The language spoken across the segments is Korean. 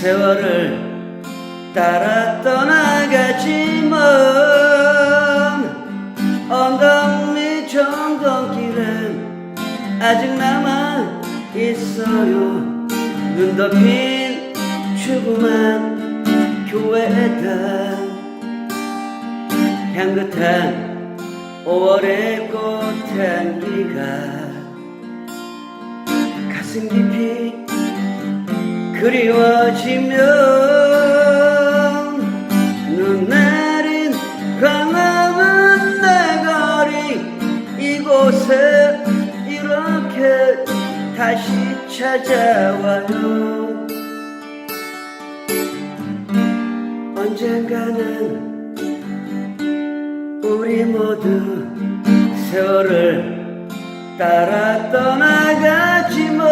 세월을 따라 떠나가지만 언덕 밑 정동길엔 아직 남아 있어요. 눈 덮인 추구만 교회당 향긋한 5월의 꽃향기가 가슴 깊이 그리워지면 눈 내린 광화문 내거리. 이곳에 이렇게 다시 찾아와요. 언젠가는 우리 모두 세월을 따라 떠나가지만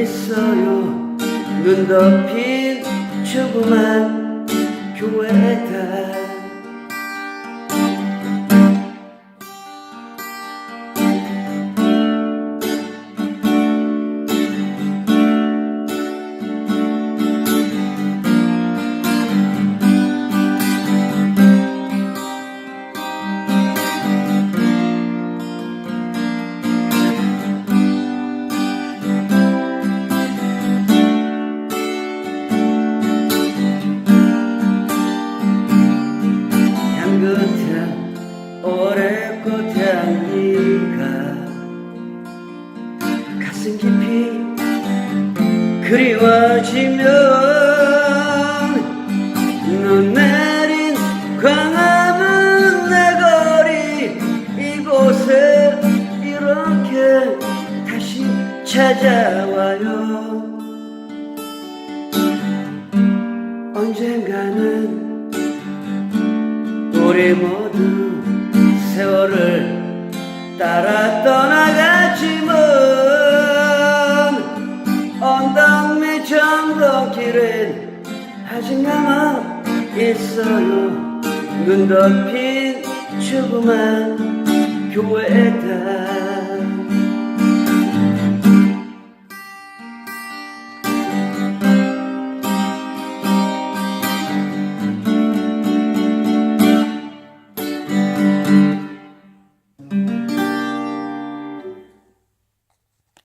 있어요. 눈 덮인 조그만 교회다 올해 꽃향기가 가슴 깊이 그리워지면 눈 내린 광화문 내거리 이곳에 이렇게 다시 찾아와요. 언젠가는 우리 모두 세월을 따라 떠나갔지만 언덕 밑 정동길엔 아직 남아 있어요. 눈 덮인 조그만 교회다